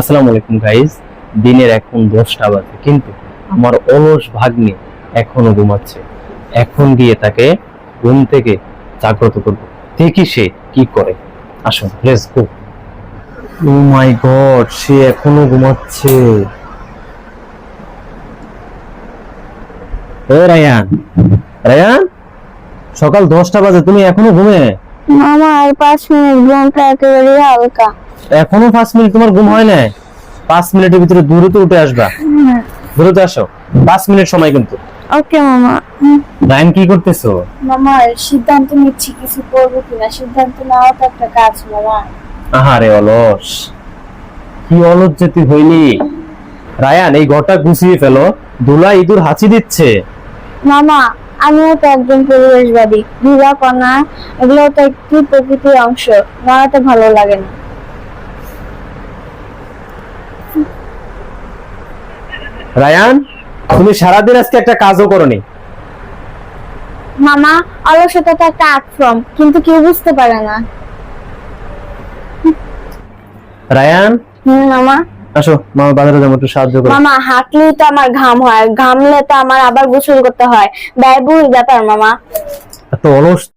আসসালামু আলাইকুম গাইজ দিনের এখন দশটা বাজে কিন্তু আমার অলস ভাগ্নে এখনও ঘুমাচ্ছে। এখন গিয়ে তাকে ঘুম থেকে জাগ্রত করব। দেখি সে কি করে। আসুন let's go O my god সে এখনও ঘুমাচ্ছে। এ রায়ান রায়ান সকাল দশটা বাজে তুমি এখনও ঘুমে? মামা আর পাঁচ মিনিট ঘুমটা একেবারে হালকা। এখনও পাঁচ মিনিট তোমার ঘুম হয় না পাঁচ মিনিটের ভিতরে দ্রুত উঠে আসবা। দ্রুত আসো। পাঁচ মিনিট সময় কিন্তু। ওকে মামা। রায়ন কি করতেছো? মামা সিদ্ধান্ত নিচ্ছি কিছু করব কিনা। সিদ্ধান্ত নেওয়া তো একটা কাজ মামা। আহারে অলস। কি অলস যে তুই হইলি। রায়ান এই ঘরটা গুছিয়ে ফেলো। দুলা ইঁদুর হাঁচি দিচ্ছে। মামা আমিও তো একজন পরিবেশবাদী। বিবাহ কন্যা এগুলো তো একটি প্রকৃতির অংশ। নাড়াতে ভালো লাগে না। রায়ান তুমি সারাদিন আজকে একটা কাজও করনি। মামা অলসতা তো একটা আর্ট ফর্ম কিন্তু কেউ বুঝতে পারে না। রায়ান? হুম মামা। আসো মামা বাজারে যাব একটু সাহায্য করো। মামা হাঁটলেই তো আমার ঘাম হয় ঘামলে তো আমার আবার গোসল করতে হয়। ব্যয়বহুল ব্যাপার মামা। এত অলস